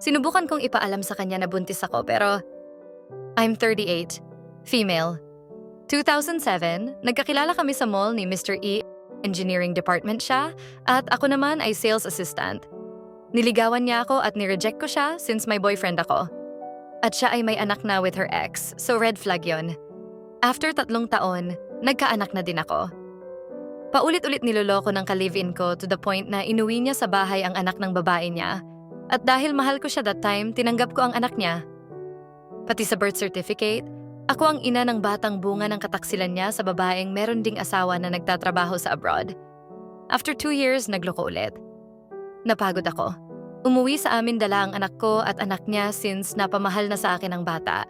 Sinubukan kong ipaalam sa kanya na buntis ako pero I'm 38, female. 2007, nagkakilala kami sa mall ni Mr. E. Engineering department siya at ako naman ay sales assistant. Niligawan niya ako at nireject ko siya since may boyfriend ako. At siya ay may anak na with her ex, so red flag yon. After tatlong taon, nagkaanak na din ako. Paulit-ulit niloloko ng ka-live-in ko to the point na inuwi niya sa bahay ang anak ng babae niya. At dahil mahal ko siya that time, tinanggap ko ang anak niya. Pati sa birth certificate, ako ang ina ng batang bunga ng kataksilan niya sa babaeng meron ding asawa na nagtatrabaho sa abroad. After two years, nagloko ulit. Napagod ako. Umuwi sa amin dala ang anak ko at anak niya since napamahal na sa akin ang bata.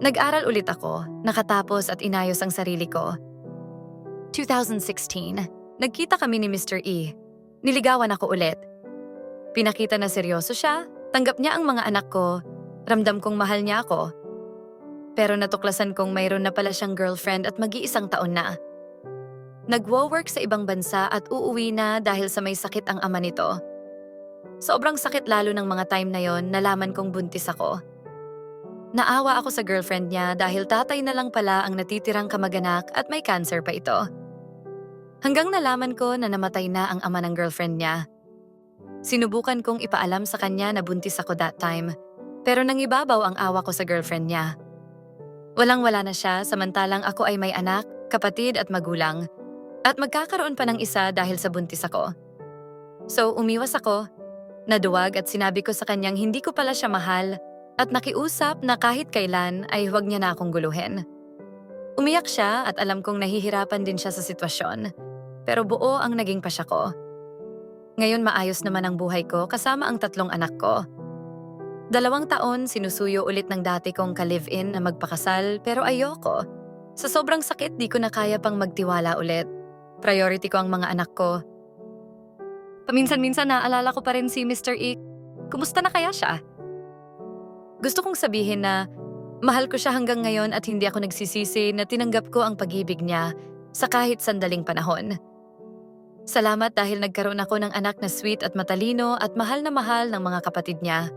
Nag-aral ulit ako, nakatapos at inayos ang sarili ko. 2016, nagkita kami ni Mr. E. Niligawan ako ulit. Pinakita na seryoso siya, tanggap niya ang mga anak ko, ramdam kong mahal niya ako. Pero natuklasan kong mayroon na pala siyang girlfriend at mag-iisang taon na. Nagwo-work sa ibang bansa at uuwi na dahil sa may sakit ang ama nito. Sobrang sakit lalo ng mga time na yon nalaman kong buntis ako. Naawa ako sa girlfriend niya dahil tatay na lang pala ang natitirang kamag-anak at may cancer pa ito. Hanggang nalaman ko na namatay na ang ama ng girlfriend niya. Sinubukan kong ipaalam sa kanya na buntis ako that time, pero nangibabaw ang awa ko sa girlfriend niya. Walang-wala na siya samantalang ako ay may anak, kapatid at magulang. At magkakaroon pa ng isa dahil sa buntis ako. So umiwas ako, naduwag at sinabi ko sa kanyang hindi ko pala siya mahal at nakiusap na kahit kailan ay huwag niya na akong guluhin. Umiyak siya at alam kong nahihirapan din siya sa sitwasyon. Pero buo ang naging pasya ko. Ngayon maayos naman ang buhay ko kasama ang tatlong anak ko. Dalawang taon sinusuyo ulit ng dati kong ka-live-in na magpakasal pero ayoko. Sa sobrang sakit di ko na kaya pang magtiwala ulit. Priority ko ang mga anak ko. Paminsan-minsan naalala ko pa rin si Mr. E. Kumusta na kaya siya? Gusto kong sabihin na mahal ko siya hanggang ngayon at hindi ako nagsisisi na tinanggap ko ang pag-ibig niya sa kahit sandaling panahon. Salamat dahil nagkaroon ako ng anak na sweet at matalino at mahal na mahal ng mga kapatid niya.